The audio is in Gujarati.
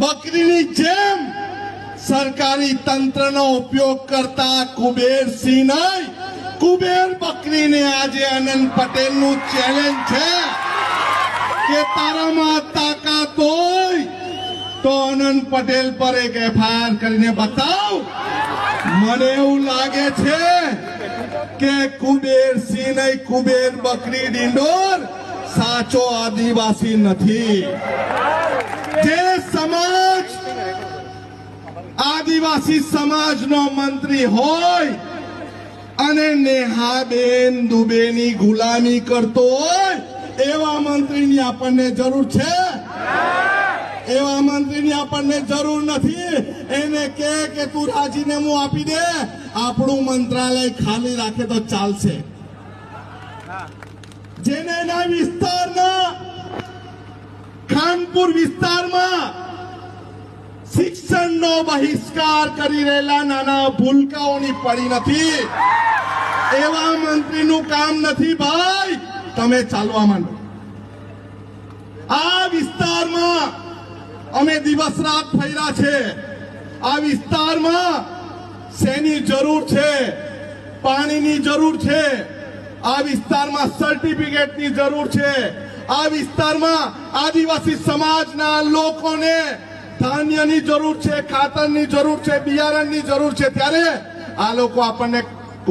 બકરીની જેમ સરકારી તંત્રનો ઉપયોગ કરતા કુબેરસિંહ કુબેર બકરીને આજે આનંદ પટેલનું ચેલેન્જ છે કે તારામાં તાકાત હોય તો આનંદ પટેલ પર એક એફઆઈઆર કરીને બતાવ. મને એવું લાગે છે કે કુબેર સિંહ કુબેર બકરી ડિંડોર સાચો આદિવાસી નથી. જે આદિવાસી સમાજનો મંત્રી હોય અને નેહાબેન દુબેની ગુલામી કરતો હોય, એવા મંત્રીની આપણને જરૂર છે? એવા મંત્રીની આપણને જરૂર નથી. એને કે કે તું રાજીનામું આપી દે. આપણું મંત્રાલય ખાલી રાખે તો ચાલશે. જેને એના વિસ્તારના ખાનપુર વિસ્તારમાં શિક્ષણનો બહિષ્કાર કરી રહેલા નાના ભૂલકાઓની પડી નથી. એવા મંત્રીનું કામ નથી ભાઈ. તમે ચાલવા માંડો. આ વિસ્તારમાં અમે દિવસ રાત ફર્યા છે. આ વિસ્તારમાં શેની જરૂર છે? પાણીની જરૂર છે. આ વિસ્તારમાં સર્ટિફિકેટની જરૂર છે. આ વિસ્તારમાં આદિવાસી સમાજના લોકોને ધાન્યની જરૂર છે ખાતરની જરૂર છે બિયારણની જરૂર છે. ત્યારે આ લોકો આપણને